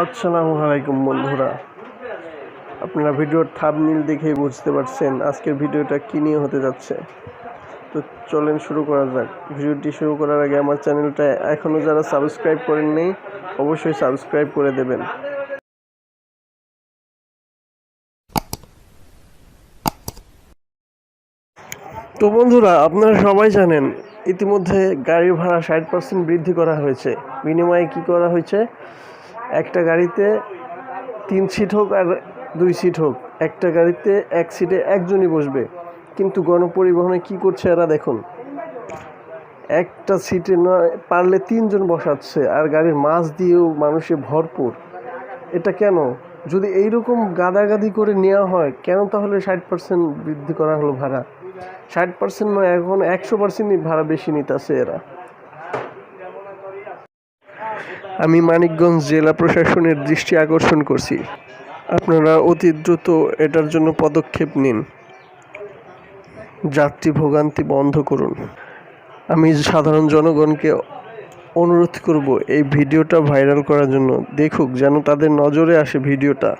আসসালামু আলাইকুম বন্ধুরা। আপনারা ভিডিওর থাবনিল দেখেই বুঝতে পারছেন আজকের ভিডিওটা কী নিয়ে হতে যাচ্ছে। তো চলেন শুরু করা যাক। ভিডিওটি শুরু করার আগে আমার চ্যানেলটা এখনও যারা সাবস্ক্রাইব করেননি অবশ্যই সাবস্ক্রাইব করে দেবেন। তো বন্ধুরা, আপনারা সবাই জানেন, ইতিমধ্যে গাড়ির ভাড়া ষাট পার্সেন্ট বৃদ্ধি করা হয়েছে। বিনিময়ে কি করা হয়েছে? একটা গাড়িতে তিন সিট হোক আর দুই সিট হোক, একটা গাড়িতে এক সিটে একজনই বসবে। কিন্তু গণপরিবহনে কি করছে এরা দেখুন। একটা সিটে নয়, পারলে তিনজন বসাচ্ছে আর গাড়ির মাছ দিয়েও মানুষে ভরপুর। এটা কেন? যদি এইরকম গাদাগাদি করে নেওয়া হয়, কেন তাহলে ষাট পার্সেন্ট বৃদ্ধি করা হলো ভাড়া? ষাট পার্সেন্ট নয়, এখন একশো পার্সেন্টই ভাড়া বেশি নিতেছে এরা। আমি মানিকগঞ্জ জেলা প্রশাসনের দৃষ্টি আকর্ষণ করছি। আপনারা অতি দ্রুত এটার জন্য পদক্ষেপ নিন। যাত্রী ভোগান্তি বন্ধ করুন। আমি সাধারণ জনগণকে অনুরোধ করব, এই ভিডিওটা ভাইরাল করার জন্য। দেখুক, যেন তাদের নজরে আসে ভিডিওটা।